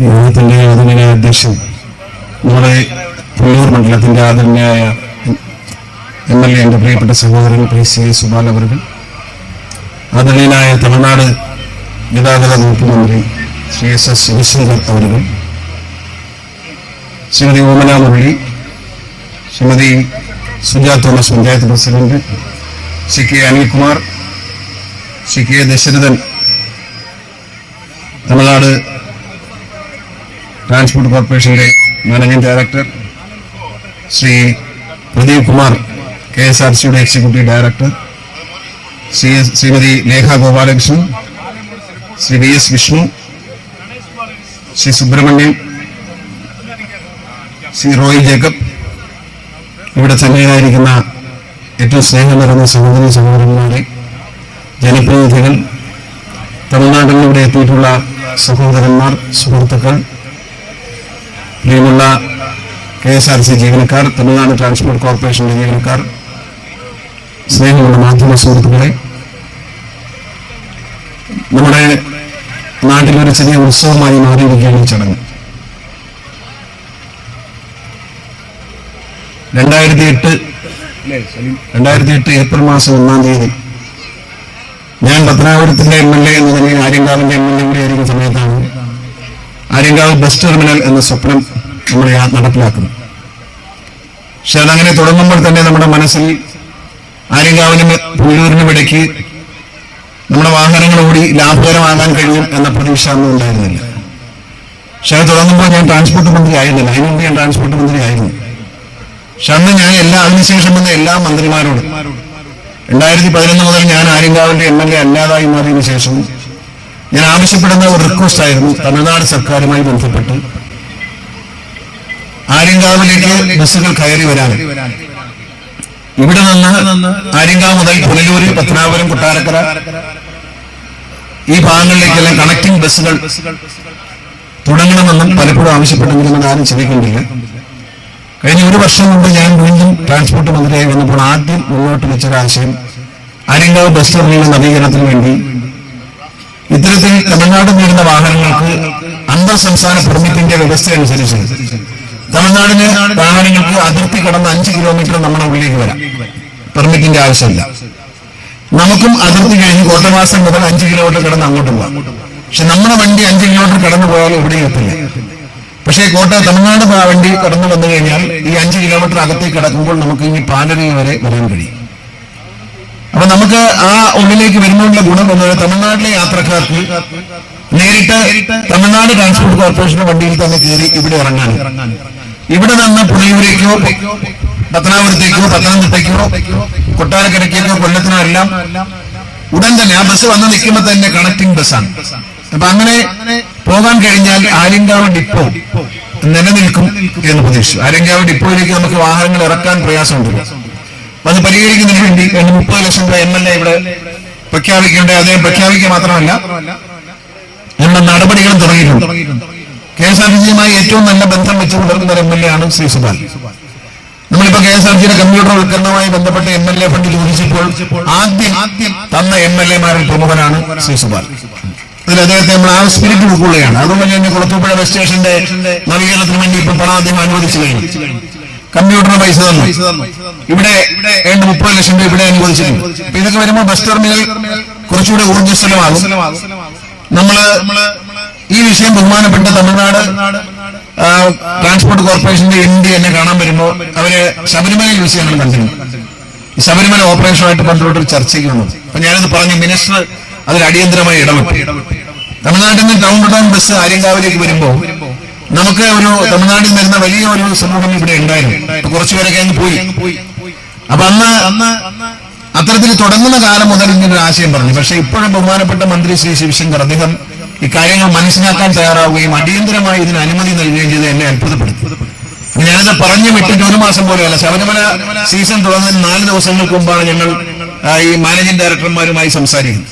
ലോകത്തിന്റെ ആദരണീയ അധ്യക്ഷൻ നമ്മുടെ പുള്ളൂർ മണ്ഡലത്തിന്റെ ആദരണീയായ എം എൽ എ എന്റെ പ്രിയപ്പെട്ട സഹോദരൻ പി സി എ സുബാൽ അവർക്ക് ആദരണീയനായ തമിഴ്നാട് ഗതാഗത വകുപ്പ് മന്ത്രി Shri S S Sivasankar അവരുകൾ Srimathi Omana Murali Srimathi Suja Thomas panchayat president Shri K Anilkumar Shri K Dasharathan Tamil Nadu transport കോർപ്പറേഷന്റെ managing director Shri Pradeep Kumar K S R സിയുടെ executive director Shri Srimathi Lekha Gopalakrishnan Shri V S Vishnu Shri Subramanian Shri Roy Jacob. ഇവിടെ സന്നിഹിതരായിരിക്കുന്ന ഏറ്റവും സ്നേഹം നിറഞ്ഞ സഹോദരി സഹോദരന്മാരെ ജനപ്രതിനിധികൾ തമിഴ്നാട്ടിൽ ഇവിടെ എത്തിയിട്ടുള്ള സഹോദരന്മാർ സുഹൃത്തുക്കൾ പ്രിയമുള്ള കെ എസ് ആർ സി ജീവനക്കാർ തമിഴ്നാട് ട്രാൻസ്പോർട്ട് കോർപ്പറേഷന്റെ ജീവനക്കാർ സ്നേഹമുള്ള മാധ്യമ സുഹൃത്തുക്കളെ നമ്മുടെ നാട്ടിലൊരു ചെറിയ ഉത്സവമായി മാറിയിരിക്കുകയാണ് ചടങ്ങ്. രണ്ടായിരത്തി എട്ട് രണ്ടായിരത്തി എട്ട് ഏപ്രിൽ മാസം ഒന്നാം തീയതി ഞാൻ പത്തനാപുരത്തിന്റെ എം എൽ എ എന്ന നിലയിൽ ആര്യങ്കാവിന്റെ എം എൽ എ കൂടി ആയിരിക്കുന്ന സമയത്താണ് ആര്യങ്കാവ് ബസ് ടെർമിനൽ എന്ന സ്വപ്നം നമ്മൾ നടപ്പിലാക്കുന്നു. പക്ഷെ അതങ്ങനെ തുടങ്ങുമ്പോൾ തന്നെ നമ്മുടെ മനസ്സിൽ ആര്യങ്കാവിനും പുല്ലൂരിനും ഇടയ്ക്ക് നമ്മുടെ വാഹനങ്ങൾ ഓടി ലാഭകരമാകാൻ കഴിയും എന്ന പ്രതീക്ഷ ഒന്നും ഉണ്ടായിരുന്നില്ല. പക്ഷെ അത് തുടങ്ങുമ്പോൾ ഞാൻ ട്രാൻസ്പോർട്ട് മന്ത്രി ആയിരുന്നില്ല. അതിനു മുമ്പ് ഞാൻ ട്രാൻസ്പോർട്ട് മന്ത്രി ആയിരുന്നു. പക്ഷെ അന്ന് ഞാൻ എല്ലാ അതിനുശേഷം വന്ന എല്ലാ മന്ത്രിമാരോടും രണ്ടായിരത്തി പതിനൊന്ന് മുതൽ ഞാൻ ആര്യങ്കാവിന്റെ എം എൽ എ അല്ലാതായി മാറിയതിനു ശേഷം ഞാൻ ആവശ്യപ്പെടുന്ന ഒരു റിക്വസ്റ്റ് ആയിരുന്നു. തമിഴ്നാട് സർക്കാരുമായി ബന്ധപ്പെട്ട്. ആര്യങ്കാവിലേക്ക് ബസ്സുകൾ കയറി വരാൻ. ഇവിടെ നിന്ന് ആര്യങ്കാവ് മുതൽ പുനലൂര് പത്തനാപുരം കൊട്ടാരക്കര ഈ ഭാഗങ്ങളിലേക്കെല്ലാം കണക്ടിംഗ് ബസ്സുകൾ തുടങ്ങണമെന്നും പലപ്പോഴും ആവശ്യപ്പെട്ടെങ്കിലും ആരും ചിന്തിക്കുന്നില്ല കഴിഞ്ഞ ഒരു വർഷം മുമ്പ് ഞാൻ വീണ്ടും ട്രാൻസ്പോർട്ട് മന്ത്രിയായി വന്നപ്പോൾ ആദ്യം മുന്നോട്ട് വെച്ചൊരാശയം ആര്യങ്കാവ് ബസ് ടെർമിനൽ നവീകരണത്തിന് വേണ്ടി ഇത്തരത്തിൽ തമിഴ്നാട് നേടുന്ന വാഹനങ്ങൾക്ക് അന്തർ സംസ്ഥാന പെർമിറ്റിന്റെ വ്യവസ്ഥ അനുസരിച്ച് തമിഴ്നാടിന് വാഹനങ്ങൾക്ക് അതിർത്തി കടന്ന് അഞ്ച് കിലോമീറ്റർ നമ്മുടെ ഉള്ളിലേക്ക് വരാം. പെർമിറ്റിന്റെ ആവശ്യമില്ല. നമുക്കും അതിർത്തി കഴിഞ്ഞ് കോട്ടവാസം മുതൽ അഞ്ച് കിലോമീറ്റർ കടന്ന് അങ്ങോട്ട് പോകാം. പക്ഷെ നമ്മുടെ വണ്ടി അഞ്ച് കിലോമീറ്റർ കടന്നു പോയാൽ എവിടെയും എത്തില്ല പക്ഷേ കോട്ട തമിഴ്നാട് വണ്ടി കടന്നു വന്നു കഴിഞ്ഞാൽ ഈ അഞ്ച് കിലോമീറ്റർ അകത്തേക്ക് കിടക്കുമ്പോൾ നമുക്ക് ഇനി പാലരി വരെ വരാൻ കഴിയും. അപ്പൊ നമുക്ക് ആ ഉള്ളിലേക്ക് വരുന്നതിനുള്ള ഗുണം എന്നത് തമിഴ്നാട്ടിലെ യാത്രക്കാർക്ക് നേരിട്ട് തമിഴ്നാട് ട്രാൻസ്പോർട്ട് കോർപ്പറേഷന്റെ വണ്ടിയിൽ തന്നെ കയറി ഇവിടെ ഇറങ്ങാൻ ഇവിടെ നിന്ന് പുളിയൂരേക്കോ പത്തനാപുരത്തേക്കോ പത്തനംതിട്ടയ്ക്കോ കൊട്ടാരക്കരയ്ക്കോ കൊല്ലത്തിനോ എല്ലാം ഉടൻ തന്നെ ആ ബസ് വന്ന് നിൽക്കുമ്പോൾ തന്നെ കണക്ടിംഗ് ബസ്സാണ്. അപ്പൊ അങ്ങനെ പോകാൻ കഴിഞ്ഞാൽ ആര്യങ്കാവ് ഡിപ്പോ നിലനിൽക്കും എന്ന് പ്രതീക്ഷിച്ചു. ആര്യങ്കാവ് ഡിപ്പോയിലേക്ക് നമുക്ക് വാഹനങ്ങൾ ഇറക്കാൻ പ്രയാസമുണ്ടല്ലോ അപ്പൊ അത് പരിഹരിക്കുന്നതിന് വേണ്ടി രണ്ട് മുപ്പത് ലക്ഷം രൂപ എം എൽ എ ഇവിടെ പ്രഖ്യാപിക്കേണ്ട അദ്ദേഹം പ്രഖ്യാപിക്കുക മാത്രമല്ല നമ്മുടെ നടപടികളും തുടങ്ങിയിട്ടുണ്ട്. കെ എസ് ആർ ടി സിയുമായി ഏറ്റവും നല്ല ബന്ധം വെച്ച് പുലർത്തുന്ന എം എൽ എ ആണ് ശ്രീ സുബാൽ. നമ്മളിപ്പോ കെ എസ് ആർ ടിയുടെ കമ്പ്യൂട്ടർ വൽക്കരണവുമായി ബന്ധപ്പെട്ട് എം എൽ എ ഫണ്ട് ചോദിച്ചപ്പോൾ ആദ്യം ആദ്യം തന്ന എം എൽ എമാരിൽ പ്രമുഖനാണ് ശ്രീ സുബാൽ. അതിൽ അദ്ദേഹത്തെ നമ്മൾ ആ സ്പിരിറ്റ് ഉൾക്കൊള്ളുകയാണ് അതുകൊണ്ട് തന്നെ കുളത്തൂപ്പുഴ ബസ് സ്റ്റേഷന്റെ നവീകരണത്തിന് വേണ്ടി ഇപ്പൊ പണം അദ്ദേഹം അനുവദിച്ചു കഴിഞ്ഞു. കമ്പ്യൂട്ടറിന് പൈസ തന്നു. ഇവിടെ ഏണ്ട് മുപ്പത് ലക്ഷം രൂപ ഇവിടെ അനുവദിച്ചിട്ടുണ്ട് അപ്പൊ ഇതൊക്കെ വരുമ്പോൾ ബസ് ടെർമിനൽ കുറച്ചുകൂടെ ഊർജസ്വലമാകും. നമ്മൾ ഈ വിഷയം ബഹുമാനപ്പെട്ട തമിഴ്നാട് ട്രാൻസ്പോർട്ട് കോർപ്പറേഷന്റെ എം ഡി എന്നെ കാണാൻ വരുമ്പോൾ അവർ ശബരിമല യൂസ് ചെയ്യണം കണ്ടിരുന്നു. ഈ ശബരിമല ഓപ്പറേഷനുമായിട്ട് ബന്ധപ്പെട്ട ഒരു ചർച്ചയ്ക്ക് വന്നത് അപ്പൊ ഞാനത് പറഞ്ഞു മിനിസ്റ്റർ അതിൽ അടിയന്തരമായി ഇടപെട്ടു. തമിഴ്നാട്ടിൽ നിന്ന് ടൗൺ ടു ടൗൺ ബസ് ആര്യങ്കാവിലേക്ക് വരുമ്പോൾ നമുക്ക് ഒരു തമിഴ്നാട്ടിൽ വരുന്ന വലിയ ഒരു സമൂഹം ഇവിടെ ഉണ്ടായിരുന്നു. കുറച്ചു കുറച്ചുപേരൊക്കെ അങ്ങ് പോയി. അപ്പൊ അന്ന് അന്ന് അത്തരത്തിൽ തുടങ്ങുന്ന കാലം മുതൽ ഇങ്ങനെ ഒരു ആശയം പറഞ്ഞു. പക്ഷെ ഇപ്പോഴും ബഹുമാനപ്പെട്ട മന്ത്രി ശ്രീ ശിവശങ്കർ അദ്ദേഹം ഇക്കാര്യങ്ങൾ കാര്യങ്ങൾ മനസ്സിലാക്കാൻ തയ്യാറാവുകയും അടിയന്തരമായി ഇതിന് അനുമതി നൽകുകയും ചെയ്ത് എന്നെ അത്ഭുതപ്പെടുത്തി. ഞാനത് പറഞ്ഞു വിട്ടിട്ട് ഒരു മാസം പോലെയല്ല. ശബരിമല സീസൺ തുടങ്ങുന്നതിന് നാല് ദിവസങ്ങൾക്ക് മുമ്പാണ് ഞങ്ങൾ ഈ മാനേജിംഗ് ഡയറക്ടർമാരുമായി സംസാരിക്കുന്നത്.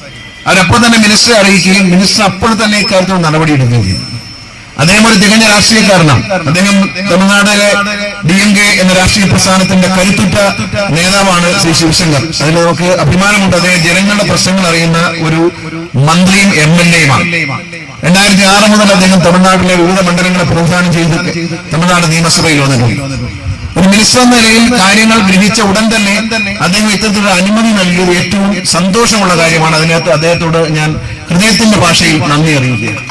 അവരപ്പോൾ തന്നെ മിനിസ്റ്ററെ അറിയിക്കുകയും മിനിസ്റ്റർ അപ്പോൾ തന്നെ ഇക്കാര്യത്തിൽ നടപടിയെടുക്കുകയും ചെയ്തു. അദ്ദേഹം ഒരു തികഞ്ഞ രാഷ്ട്രീയക്കാരനാണ്. അദ്ദേഹം തമിഴ്നാടിലെ ഡി എം കെ എന്ന രാഷ്ട്രീയ പ്രസ്ഥാനത്തിന്റെ കരുത്തുറ്റ നേതാവാണ് ശ്രീ ശിവശങ്കർ. അതിൽ നമുക്ക് അഭിമാനമുണ്ട്. അദ്ദേഹം ജനങ്ങളുടെ പ്രശ്നങ്ങൾ അറിയുന്ന ഒരു മന്ത്രിയും എം എൽ എയുമാണ്. രണ്ടായിരത്തി ആറ് മുതൽ അദ്ദേഹം തമിഴ്നാട്ടിലെ വിവിധ മണ്ഡലങ്ങളെ പ്രതിനിധാനം ചെയ്ത് തമിഴ്നാട് നിയമസഭയിൽ വന്നിട്ടുണ്ട് ഒരു മിനിസ്റ്റർ നിലയിൽ കാര്യങ്ങൾ ഗ്രഹിച്ച ഉടൻ തന്നെ അദ്ദേഹം ഇത്തരത്തിലുള്ള അനുമതി നൽകിയത് ഏറ്റവും സന്തോഷമുള്ള കാര്യമാണ്. അതിനകത്ത് അദ്ദേഹത്തോട് ഞാൻ ഹൃദയത്തിന്റെ ഭാഷയിൽ നന്ദി അറിയിക്കുകയാണ്.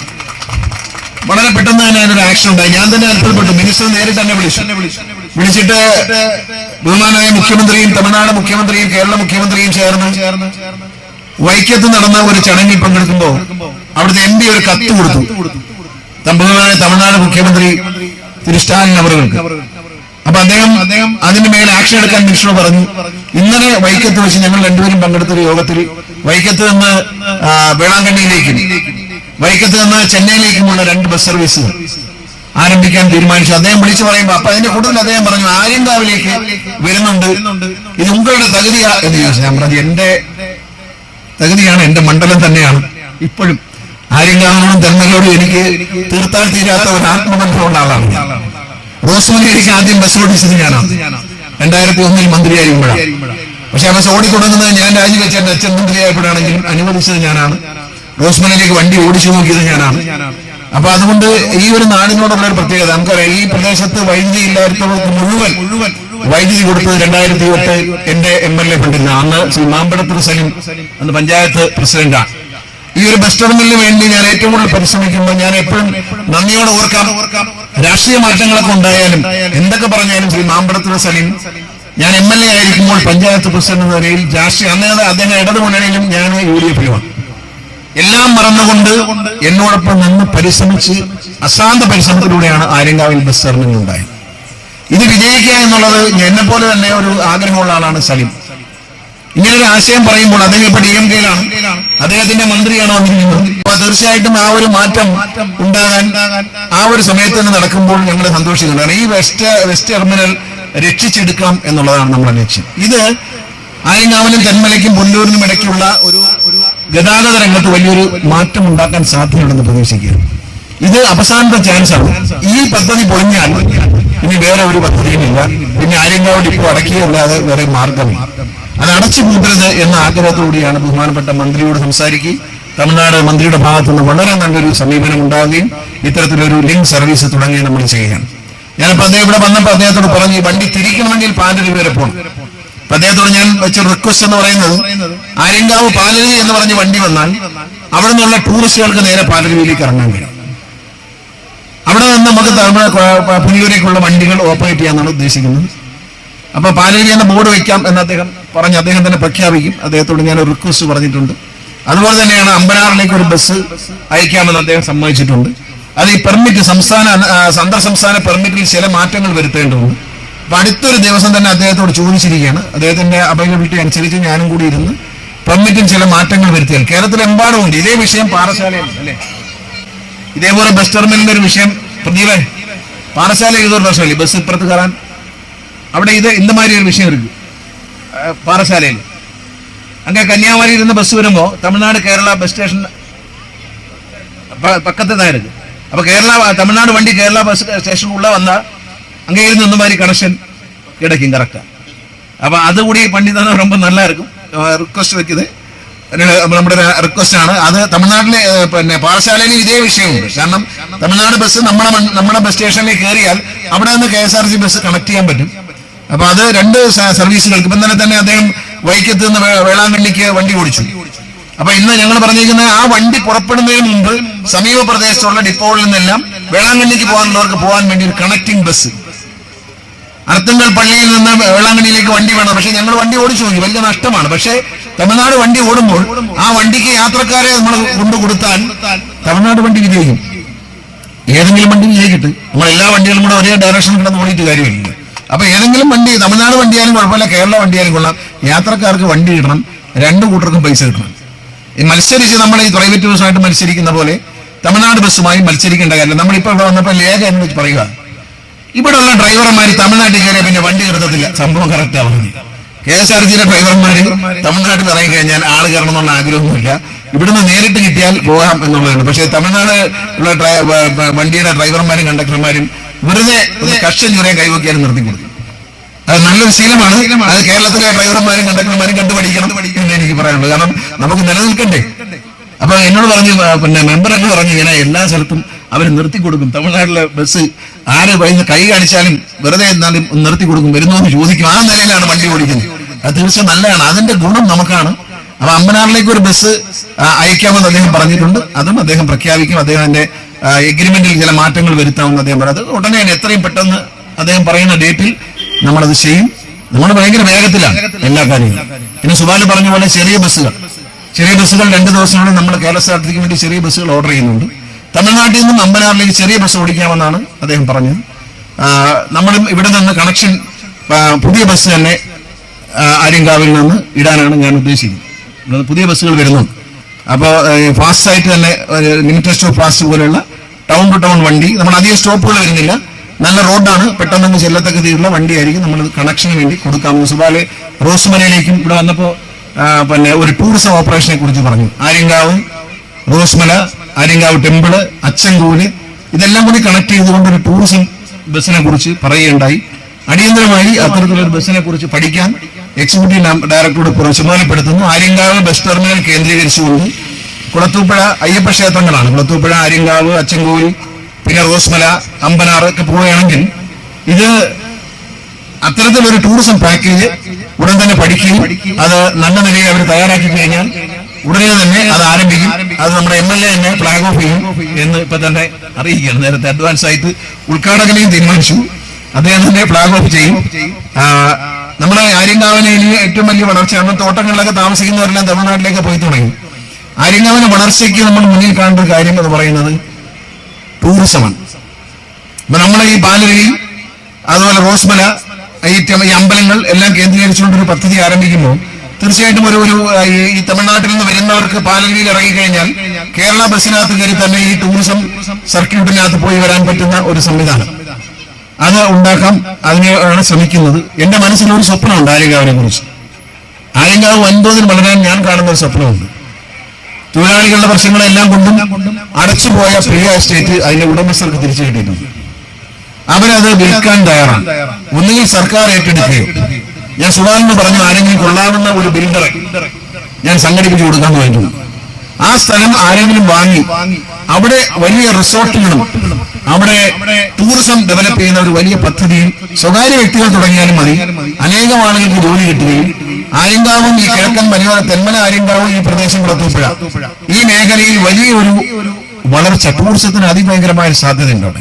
വളരെ പെട്ടെന്ന് തന്നെ അതിനൊരു ആക്ഷൻ ഉണ്ടായി. ഞാൻ തന്നെ അത്ഭുതപ്പെട്ടു. മിനിസ്റ്റർ നേരിട്ട് തന്നെ വിളിച്ചു. വിളിച്ചിട്ട് ബഹുമാനായ മുഖ്യമന്ത്രിയും തമിഴ്നാട് മുഖ്യമന്ത്രിയും കേരള മുഖ്യമന്ത്രിയും ചേർന്ന് വൈക്കത്ത് നടന്ന ഒരു ചടങ്ങിൽ പങ്കെടുക്കുമ്പോൾ അവിടുത്തെ എം പി ഒരു കത്ത് കൊടുത്തു. ബഹുമാനായ തമിഴ്നാട് മുഖ്യമന്ത്രി തിരു സ്റ്റാലിൻ അവർക്ക് അപ്പൊ അദ്ദേഹം അദ്ദേഹം അതിന് മേൽ ആക്ഷൻ എടുക്കാൻ മിനിസ്റ്റർ പറഞ്ഞു. ഇന്നലെ വൈക്കത്ത് വെച്ച് ഞങ്ങൾ രണ്ടുപേരും പങ്കെടുത്ത ഒരു യോഗത്തിൽ വൈക്കത്ത് നിന്ന് വേളാങ്കണ്ണിയിലേക്കും. വൈക്കത്ത് നിന്ന് ചെന്നൈയിലേക്കുമുള്ള രണ്ട് ബസ് സർവീസുകൾ ആരംഭിക്കാൻ തീരുമാനിച്ചു. അദ്ദേഹം വിളിച്ചു പറയുമ്പോൾ അപ്പൊ അതിന്റെ കൂടുതൽ അദ്ദേഹം പറഞ്ഞു ആര്യങ്കാവിലേക്ക് വരുന്നുണ്ട്. ഇത് ഉങ്ങളുടെ തകുതിയാ? എന്ന് ചോദിച്ചു. ഞാൻ പറഞ്ഞു എന്റെ തകുതിയാണ് എന്റെ മണ്ഡലം തന്നെയാണ്. ഇപ്പോഴും ആര്യങ്കാവിനോടും തെന്മലോടും എനിക്ക് തീർത്താൽ തീരാത്ത ഒരു ആത്മബന്ധമുള്ള ആളാണ്. എനിക്ക് ആദ്യം ബസ് ഓടിച്ചത് ഞാനാണ് രണ്ടായിരത്തി ഒന്നിൽ മന്ത്രിയായിരിക്കുമ്പോഴാണ് പക്ഷെ ആ ബസ് ഓടിക്കൊടുങ്ങുന്നത് ഞാൻ രാജിവെച്ച അച്ഛൻ മന്ത്രിയായപ്പോഴാണെങ്കിലും അനുവദിച്ചത് ഞാനാണ്. റോസ്മലേരിക്ക് വണ്ടി ഓടിച്ചു നോക്കിയത് ഞാനാണ്. അപ്പൊ അതുകൊണ്ട് ഈ ഒരു നാടിനോടുള്ള ഒരു പ്രത്യേകത. നമുക്കറിയാം ഈ പ്രദേശത്ത് വൈദ്യുതി ഇല്ലാത്തവർക്ക് മുഴുവൻ മുഴുവൻ വൈദ്യുതി കൊടുത്തത് രണ്ടായിരത്തി എട്ട് എന്റെ എം എൽ എ ഫണ്ടിന് അന്ന് ശ്രീ മാമ്പടത്ത് സലിം അന്ന് പഞ്ചായത്ത് പ്രസിഡന്റാണ് ഈ ഒരു ബസ് ടെർമിനലിന് വേണ്ടി ഞാൻ ഏറ്റവും കൂടുതൽ പരിശ്രമിക്കുമ്പോൾ ഞാൻ എപ്പോഴും നന്ദിയോടെ ഓർക്കാം രാഷ്ട്രീയ മാറ്റങ്ങളൊക്കെ ഉണ്ടായാലും എന്തൊക്കെ പറഞ്ഞാലും ശ്രീ മാമ്പഴത്തുള്ള സലീം ഞാൻ എം എൽ എ ആയിരിക്കുമ്പോൾ പഞ്ചായത്ത് പ്രസിഡന്റ് എന്ന നിലയിൽ രാഷ്ട്രീയ അന്നേ അദ്ദേഹം ഇടതു മുന്നണിയിലും ഞാൻ യു ഡി എഫിലുമാണ്. എല്ലാം മറന്നുകൊണ്ട് എന്നോടൊപ്പം നിന്ന് പരിശ്രമിച്ച് അശാന്ത പരിശ്രമത്തിലൂടെയാണ് ആര്യങ്കാവിൽ ബസ് ടെർമിനൽ ഉണ്ടായത് ഇത് വിജയിക്കുക എന്നുള്ളത് എന്നെ പോലെ തന്നെ ഒരു ആഗ്രഹമുള്ള ആളാണ് സലീം. ഇങ്ങനെ ഒരു ആശയം പറയുമ്പോൾ അദ്ദേഹം ഇപ്പൊ ഡി എം കെയിലാണ് അദ്ദേഹത്തിന്റെ മന്ത്രിയാണ് വന്നിരിക്കുന്നത്. അപ്പൊ തീർച്ചയായിട്ടും ആ ഒരു മാറ്റം ഉണ്ടാകാൻ ആ ഒരു സമയത്ത് തന്നെ നടക്കുമ്പോൾ ഞങ്ങൾ സന്തോഷിക്കുന്നുണ്ട്. ഈ വെസ്റ്റ് വെസ്റ്റ് ടെർമിനൽ രക്ഷിച്ചെടുക്കാം എന്നുള്ളതാണ് നമ്മുടെ ലക്ഷ്യം. ഇത് ആയങ്കാവിനും തെന്മലയ്ക്കും പുല്ലൂരിനും ഇടയ്ക്കുള്ള ഒരു ഗതാഗത രംഗത്ത് വലിയൊരു മാറ്റം ഉണ്ടാക്കാൻ സാധ്യതയുണ്ടെന്ന് പ്രതീക്ഷിക്കുകയാണ് ഇത് അവസാനത്തെ ചാൻസ് ആണ്. ഈ പദ്ധതി പൊളിഞ്ഞാൽ ഇനി വേറെ ഒരു പദ്ധതിയുമില്ല പിന്നെ ആര്യങ്കാവോട് ഇപ്പോൾ അടക്കിയല്ലാതെ വേറെ മാർഗമില്ല. അത് അടച്ചു പൂട്ടരുത് എന്ന ആഗ്രഹത്തോടെയാണ് ബഹുമാനപ്പെട്ട മന്ത്രിയോട് സംസാരിക്കുകയും തമിഴ്നാട് മന്ത്രിയുടെ ഭാഗത്തു നിന്ന് വളരെ നല്ലൊരു സമീപനം ഉണ്ടാവുകയും ഇത്തരത്തിലൊരു ലിങ്ക് സർവീസ് തുടങ്ങുകയും നമ്മൾ ചെയ്യുകയാണ്. ഞാനിപ്പോ അദ്ദേഹം ഇവിടെ വന്നപ്പോൾ അദ്ദേഹത്തോട് പറഞ്ഞു വണ്ടി തിരിക്കണമെങ്കിൽ പാൻഡരി വരെ പോകണം അപ്പൊ അദ്ദേഹത്തോട് ഞാൻ വെച്ച റിക്വസ്റ്റ് എന്ന് പറയുന്നത് ആര്യങ്കാവ് പാലരുവി എന്ന് പറഞ്ഞ് വണ്ടി വന്നാൽ അവിടെ നിന്നുള്ള ടൂറിസ്റ്റുകൾക്ക് നേരെ പാലരുവിയിലേക്ക് ഇറങ്ങാൻ കഴിയും. അവിടെ നിന്ന് നമുക്ക് പുലിയൂരേക്കുള്ള വണ്ടികൾ ഓപ്പറേറ്റ് ചെയ്യാന്നാണ് ഉദ്ദേശിക്കുന്നത്. അപ്പൊ പാലേരി എന്ന ബോർഡ് വയ്ക്കാം എന്ന് അദ്ദേഹം പറഞ്ഞ് അദ്ദേഹം തന്നെ പ്രഖ്യാപിക്കും. അദ്ദേഹത്തോട് ഞാൻ ഒരു റിക്വസ്റ്റ് പറഞ്ഞിട്ടുണ്ട്. അതുപോലെ തന്നെയാണ് അമ്പനാറിലേക്ക് ഒരു ബസ് അയക്കാമെന്ന് അദ്ദേഹം സമ്മതിച്ചിട്ടുണ്ട്. അത് ഈ പെർമിറ്റ് സംസ്ഥാന അന്തർ സംസ്ഥാന പെർമിറ്റിൽ ചില മാറ്റങ്ങൾ വരുത്തേണ്ടതുണ്ട്. അപ്പൊ അടുത്തൊരു ദിവസം തന്നെ അദ്ദേഹത്തോട് ചോദിച്ചിരിക്കുകയാണ്. അദ്ദേഹത്തിന്റെ അവൈലബിലിറ്റി അനുസരിച്ച് ഞാനും കൂടി ഇരുന്ന് പെർമിറ്റിൽ ചില മാറ്റങ്ങൾ വരുത്തിയാൽ കേരളത്തിലെമ്പാടും ഉണ്ട്. ഇതേ വിഷയം പാറശാലയാണ് അല്ലേ? ഇതേപോലെ ബസ് ടെർമിനലിന്റെ ഒരു വിഷയം പ്രദീപേ പാറശാല ഇതൊരു പ്രശ്നമില്ല ബസ് ഇപ്പുറത്ത് കയറാൻ. അവിടെ ഇത് ഇന്ന മാതിരി ഒരു വിഷയം ഇരിക്കും. പാറശാലയിൽ അങ്ങനെ കന്യാകുമാരി ഇരുന്ന് ബസ് വരുമ്പോൾ തമിഴ്നാട് കേരള ബസ് സ്റ്റേഷൻ പക്കത്തെ നേരം അപ്പോൾ കേരള തമിഴ്നാട് വണ്ടി കേരള ബസ് സ്റ്റേഷനുള്ള വന്നാൽ அங்கே இருந்து இந்த மாதிரி கனெக்ஷன் கிடைக்கும் கரெக்டா அப்ப அது കൂടി பண்ணி தானே ரொம்ப நல்லா இருக்கும் റിക്വസ്റ്റ് വെക്കുന്നത് നമ്മുടെ റിക്വസ്റ്റ് ആണ് അത് തമിഴ്നാട്ടിലെ ഏഹ്, പിന്നെ പാറശാലയിൽ ഇതേ വിഷയമുണ്ട് കാരണം തമിഴ്നാട് ബസ് നമ്മളെ മൺ- നമ്മുടെ ബസ് സ്റ്റേഷനിലേക്ക് കയറിയാൽ അവിടെ നിന്ന് K S R C bus connect ചെയ്യാൻ പറ്റും അപ്പൊ അത് രണ്ട് സ- സർവീസുകൾക്ക് ഇപ്പം തന്നെ തന്നെ അദ്ദേഹം വൈക്കത്ത് നിന്ന് വേ- വേളാങ്കണ്ണിക്ക് വണ്ടി ഓടിച്ചു അപ്പൊ ഇന്ന് ഞങ്ങൾ പറഞ്ഞിരിക്കുന്നത് ആ വണ്ടി പുറപ്പെടുന്നതിന് മുമ്പ് സമീപ പ്രദേശത്തുള്ള ഡിപ്പോകളിൽ നിന്നെല്ലാം വേളാങ്കണ്ണിക്ക് പോകാനുള്ളവർക്ക് പോകാൻ വേണ്ടി ഒരു കണക്ടിംഗ് ബസ് അർത്തുങ്കൽ പള്ളിയിൽ നിന്ന് വേളാങ്കണ്ണിയിലേക്ക് വണ്ടി വേണം. പക്ഷെ ഞങ്ങൾ വണ്ടി ഓടിച്ചു നോക്കി വലിയ നഷ്ടമാണ്. പക്ഷേ തമിഴ്നാട് വണ്ടി ഓടുമ്പോൾ ആ വണ്ടിക്ക് യാത്രക്കാരെ നമ്മൾ കൊണ്ടു കൊടുത്താൽ തമിഴ്നാട് വണ്ടി വിജയിക്കും ഏതെങ്കിലും വണ്ടി വിജയിക്കട്ടെ നമ്മൾ എല്ലാ വണ്ടികളും കൂടെ ഒരേ ഡയറക്ഷൻ കിടന്ന് ഓടിയിട്ട് കാര്യമില്ല. അപ്പൊ ഏതെങ്കിലും വണ്ടി തമിഴ്നാട് വണ്ടിയാലും കുഴപ്പമില്ല കേരള വണ്ടിയാലും കൊള്ളാം. യാത്രക്കാർക്ക് വണ്ടി കിട്ടണം രണ്ടു കൂട്ടർക്കും പൈസ കിട്ടണം. ഈ മത്സരിച്ച് നമ്മൾ ഈ പ്രൈവറ്റ് ബസ്സുമായിട്ട് മത്സരിക്കുന്ന പോലെ തമിഴ്നാട് ബസ്സുമായി മത്സരിക്കേണ്ട കാര്യം നമ്മളിപ്പോ ഇവിടെ വന്നപ്പോൾ ലേഖ എന്ന് പറയുക ഇവിടെയുള്ള ഡ്രൈവർമാർ തമിഴ്നാട്ടിൽ കയറിയ പിന്നെ വണ്ടി കിടത്തത്തില്ല സംഭവം കറക്റ്റ് പറഞ്ഞു. കെ എസ് ആർ ടിയുടെ ഡ്രൈവർമാര് തമിഴ്നാട്ടിൽ ഇറങ്ങി കഴിഞ്ഞാൽ ആൾ കയറണം എന്നുള്ള ആഗ്രഹമൊന്നുമില്ല ഇവിടുന്ന് നേരിട്ട് കിട്ടിയാൽ പോകാം എന്നുള്ളതാണ്. പക്ഷേ തമിഴ്നാട് ഉള്ള വണ്ടിയുടെ ഡ്രൈവർമാരും കണ്ടക്ടർമാരും വെറുതെ കഷ്ടം ചുരയും കൈവക്കിയാലും നിർത്തി കൊടുക്കും അത് നല്ലൊരു ശീലമാണ്. അത് കേരളത്തിലെ ഡ്രൈവർമാരും കണ്ടക്ടർമാരും കണ്ടുപഠിക്കണം എന്ന് എനിക്ക് പറയാനുള്ളത്. കാരണം നമുക്ക് നിലനിൽക്കണ്ടേ? അപ്പൊ എന്നോട് പറഞ്ഞു പിന്നെ മെമ്പറൊക്കെ പറഞ്ഞു ഇങ്ങനെ എല്ലാ സ്ഥലത്തും അവർ നിർത്തി കൊടുക്കും. തമിഴ്നാട്ടിലെ ബസ് ആര് വൈകുന്ന കൈ കാണിച്ചാലും വെറുതെ എന്നാലും നിർത്തി കൊടുക്കും. വരുന്നു എന്ന് ചോദിക്കും. ആ നിലയിലാണ് വണ്ടി ഓടിക്കുന്നത്. അത് തീർച്ചയായും നല്ലതാണ്. അതിന്റെ ഗുണം നമുക്കാണ്. അപ്പൊ അമ്പനാറിലേക്ക് ഒരു ബസ് അയക്കാമെന്ന് അദ്ദേഹം പറഞ്ഞിട്ടുണ്ട്. അതും അദ്ദേഹം പ്രഖ്യാപിക്കും. അദ്ദേഹം അതിന്റെ എഗ്രിമെന്റിൽ ചില മാറ്റങ്ങൾ വരുത്താമെന്ന് അദ്ദേഹം പറയുന്നത് ഉടനെ എത്രയും പെട്ടെന്ന് അദ്ദേഹം പറയുന്ന ഡേറ്റിൽ നമ്മളത് ചെയ്യും. നമ്മൾ ഭയങ്കര വേഗത്തിലാണ് എല്ലാ കാര്യങ്ങളും. പിന്നെ സുബാൽ പറഞ്ഞ പോലെ ചെറിയ ബസ്സുകൾ ചെറിയ ബസ്സുകൾ രണ്ട് ദിവസമാണ് നമ്മൾ കേരള സ്ഥാനത്തേക്ക് വേണ്ടി ചെറിയ ബസ്സുകൾ ഓർഡർ ചെയ്യുന്നുണ്ട്. തമിഴ്നാട്ടിൽ നിന്നും അമ്പനാറിലേക്ക് ചെറിയ ബസ് ഓടിക്കാമെന്നാണ് അദ്ദേഹം പറഞ്ഞത്. നമ്മൾ ഇവിടെ നിന്ന് കണക്ഷൻ പുതിയ ബസ് തന്നെ ആര്യങ്കാവിൽ നിന്ന് ഇടാനാണ് ഞാൻ ഉദ്ദേശിക്കുന്നത്. പുതിയ ബസ്സുകൾ വരുന്നുണ്ട്. അപ്പോൾ ഫാസ്റ്റ് ആയിട്ട് തന്നെ ലിമിറ്റഡ് സ്റ്റോപ്പ് ഫാസ്റ്റ് പോലെയുള്ള ടൗൺ ടു ടൗൺ വണ്ടി നമ്മൾ അധികം സ്റ്റോപ്പുകൾ വരുന്നില്ല. നല്ല റോഡാണ്. പെട്ടെന്ന് ചെല്ലത്തക്ക രീതിയിലുള്ള വണ്ടിയായിരിക്കും നമ്മൾ കണക്ഷന് വേണ്ടി കൊടുക്കാം റോസ് റോസ്മലയിലേക്കും ഇവിടെ വന്നപ്പോൾ പിന്നെ ഒരു ടൂറിസം ഓപ്പറേഷനെ കുറിച്ച് പറഞ്ഞു. ആര്യങ്കാവ് റോസ്മല ആര്യങ്കാവ് ടെമ്പിൾ അച്ചൻകൂൽ ഇതെല്ലാം കൂടി കണക്ട് ചെയ്തുകൊണ്ട് ഒരു ടൂറിസം ബസ്സിനെ കുറിച്ച് പറയുകയുണ്ടായി. അടിയന്തരമായി അത്തരത്തിലൊരു ബസ്സിനെ കുറിച്ച് പഠിക്കാൻ എക്സിക്യൂട്ടീവ് ഡയറക്ടറോട് ചുമതലപ്പെടുത്തുന്നു ആര്യങ്കാവ് ബസ് ടെർമിനൽ കേന്ദ്രീകരിച്ചുകൊണ്ട് കുളത്തൂപ്പുഴ അയ്യപ്പ ക്ഷേത്രങ്ങളാണ്. കുളത്തൂപ്പുഴ ആര്യങ്കാവ് അച്ചൻകോവിൽ പിന്നെ റോസ്മല അമ്പനാറ് ഒക്കെ പോവുകയാണെങ്കിൽ ഇത് അത്തരത്തിലൊരു ടൂറിസം പാക്കേജ് ഉടൻ തന്നെ പഠിക്കുകയും അത് നല്ല നിലയിൽ അവർ തയ്യാറാക്കി കഴിഞ്ഞാൽ ഉടനെ തന്നെ അത് ആരംഭിക്കും. അത് നമ്മുടെ എം എൽ എ തന്നെ ഫ്ലാഗ് ഓഫ് ചെയ്യും എന്ന് ഇപ്പൊ തന്നെ അറിയിക്കുകയാണ്. നേരത്തെ അഡ്വാൻസ് ആയിട്ട് ഉദ്ഘാടകനെയും തീരുമാനിച്ചു. അദ്ദേഹം തന്നെ ഫ്ലാഗ് ഓഫ് ചെയ്യും. നമ്മുടെ ആര്യങ്കാവനയിലെ ഏറ്റവും വലിയ വളർച്ച കാരണം തോട്ടങ്ങളിലൊക്കെ താമസിക്കുന്നവരെല്ലാം തമിഴ്നാട്ടിലേക്ക് പോയി തുടങ്ങി. ആര്യങ്കാവന വളർച്ചയ്ക്ക് നമ്മൾ മുന്നിൽ കാണേണ്ട ഒരു കാര്യം എന്ന് പറയുന്നത് ടൂറിസമാണ് ഇപ്പൊ നമ്മളെ ഈ പാലരുവി അതുപോലെ റോസ്മല ഈ അമ്പലങ്ങൾ എല്ലാം കേന്ദ്രീകരിച്ചുകൊണ്ട് ഒരു പദ്ധതി ആരംഭിക്കുമ്പോൾ തീർച്ചയായിട്ടും ഒരു ഒരു ഈ ഈ തമിഴ്നാട്ടിൽ നിന്ന് വരുന്നവർക്ക് പാലരുവിയിൽ ഇറങ്ങിക്കഴിഞ്ഞാൽ കേരള ബസ്സിനകത്ത് കയറി തന്നെ ഈ ടൂറിസം സർക്യൂട്ടിനകത്ത് പോയി വരാൻ പറ്റുന്ന ഒരു സംവിധാനം. അത് ഉണ്ടാക്കാം. അതിനെയാണ് ശ്രമിക്കുന്നത്. എന്റെ മനസ്സിലൊരു സ്വപ്നമുണ്ട് ആര്യങ്കാവിനെ കുറിച്ച് ആര്യങ്കാവ് വൻതോതിൽ വളരാൻ ഞാൻ കാണുന്ന ഒരു സ്വപ്നമുണ്ട്. തൊഴിലാളികളുടെ പ്രശ്നങ്ങളെല്ലാം കൊണ്ടും അടച്ചുപോയ പ്രിയ എസ്റ്റേറ്റ് അതിന്റെ ഉടമസ്ഥർക്ക് തിരിച്ചു കിട്ടിയിട്ടുണ്ട്. അവരത് വിൽക്കാൻ തയ്യാറാണ്. ഒന്നുകിൽ സർക്കാർ ഏറ്റെടുക്കുകയോ ഞാൻ സുധാകരന് പറഞ്ഞു ആരെങ്കിലും കൊള്ളാവുന്ന ഒരു ബിൽഡറെ ഞാൻ സംഘടിപ്പിച്ചു കൊടുക്കാൻ വേണ്ടി ആ സ്ഥലം ആരെങ്കിലും വാങ്ങി അവിടെ വലിയ റിസോർട്ടുകളും അവിടെ ടൂറിസം ഡെവലപ്പ് ചെയ്യുന്ന ഒരു വലിയ പദ്ധതിയും സ്വകാര്യ വ്യക്തികൾ തുടങ്ങിയാലും മതി. അനേകം ആളുകൾക്ക് ജോലി കിട്ടുകയും ആര്യങ്കാവും ഈ കിഴക്കൻ മലയോര തെന്മല ആര്യങ്കാവും ഈ പ്രദേശം കൊടുത്തപ്പോഴാണ് ഈ മേഖലയിൽ വലിയൊരു വളർച്ച ടൂറിസത്തിന് അതിഭയങ്കരമായ സാധ്യത സാധ്യതയുണ്ട്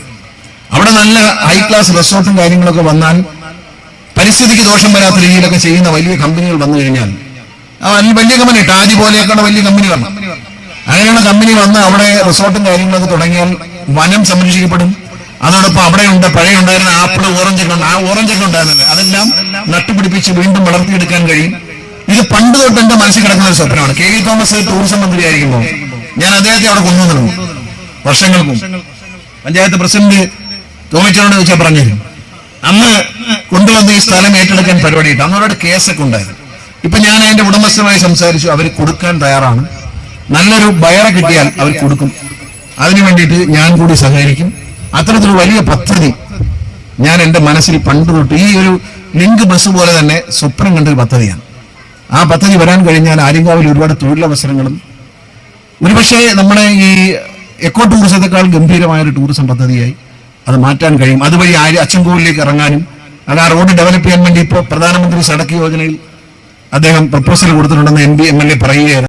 അവിടെ നല്ല ഹൈ ക്ലാസ് റിസോർട്ടും കാര്യങ്ങളൊക്കെ വന്നാൽ പരിസ്ഥിതിക്ക് ദോഷം വരാത്ത രീതിയിലൊക്കെ ചെയ്യുന്ന വലിയ കമ്പനികൾ വന്നു കഴിഞ്ഞാൽ വലിയ കമ്പനി ടാജി പോലെയൊക്കെയുള്ള വലിയ കമ്പനി വരണം അങ്ങനെയുള്ള കമ്പനി വന്ന് അവിടെ റിസോർട്ടും കാര്യങ്ങളൊക്കെ തുടങ്ങിയാൽ വനം സംരക്ഷിക്കപ്പെടും. അതോടൊപ്പം അവിടെ ഉണ്ട് പഴയ ഉണ്ടായിരുന്ന ആപ്പിൾ ഓറഞ്ച് ഒക്കെ ഉണ്ട്. ആ ഓറഞ്ച് ഒക്കെ ഉണ്ടായിരുന്നില്ല? അതെല്ലാം നട്ടുപിടിപ്പിച്ച് വീണ്ടും വളർത്തിയെടുക്കാൻ കഴിയും. ഇത് പണ്ട് തൊട്ട് എന്റെ മനസ്സിൽ കിടക്കുന്ന ഒരു സ്വപ്നമാണ്. കെ വി തോമസ് ടൂറിസം മന്ത്രി മന്ത്രിയായിരിക്കുമ്പോൾ ഞാൻ അദ്ദേഹത്തെ അവിടെ കൊണ്ടുവന്നിരുന്നു. വർഷങ്ങൾക്കും. പഞ്ചായത്ത് പ്രസിഡന്റ് തോമിച്ചോട് ചോദിച്ചാൽ പറഞ്ഞു അന്ന് കൊണ്ടുവന്ന് ഈ സ്ഥലം ഏറ്റെടുക്കാൻ പരിപാടിയിട്ട് അന്ന് അവരുടെ കേസൊക്കെ ഉണ്ടായിരുന്നു ഇപ്പൊ ഞാൻ അതിന്റെ ഉടമസ്ഥരുമായി സംസാരിച്ചു അവർ കൊടുക്കാൻ തയ്യാറാണ്. നല്ലൊരു ബയറെ കിട്ടിയാൽ അവർ കൊടുക്കും. അതിനു വേണ്ടിയിട്ട് ഞാൻ കൂടി സഹകരിക്കും. അത്തരത്തിലൊരു വലിയ പദ്ധതി ഞാൻ എന്റെ മനസ്സിൽ പണ്ട് തൊട്ട് ഈ ഒരു ലിങ്ക് ബസ് പോലെ തന്നെ സ്വപ്നം കണ്ട ഒരു പദ്ധതിയാണ്. ആ പദ്ധതി വരാൻ കഴിഞ്ഞാൽ ആര്യങ്കാവിൽ ഒരുപാട് തൊഴിലവസരങ്ങളും ഒരുപക്ഷെ നമ്മുടെ ഈ എക്കോ ടൂറിസത്തെക്കാൾ ഗംഭീരമായ ഒരു ടൂറിസം പദ്ധതിയായി. അത് മാറ്റാൻ കഴിയും. അതുവഴി ആര് അച്ചൻകോവിലേക്ക് ഇറങ്ങാനും അത് ആ റോഡ് ഡെവലപ്പ് ചെയ്യാൻ വേണ്ടി ഇപ്പോൾ പ്രധാനമന്ത്രി സടക്ക് യോജനയിൽ അദ്ദേഹം proposal കൊടുത്തിട്ടുണ്ടെന്ന് M P M L A പറയുകയായിരുന്നു.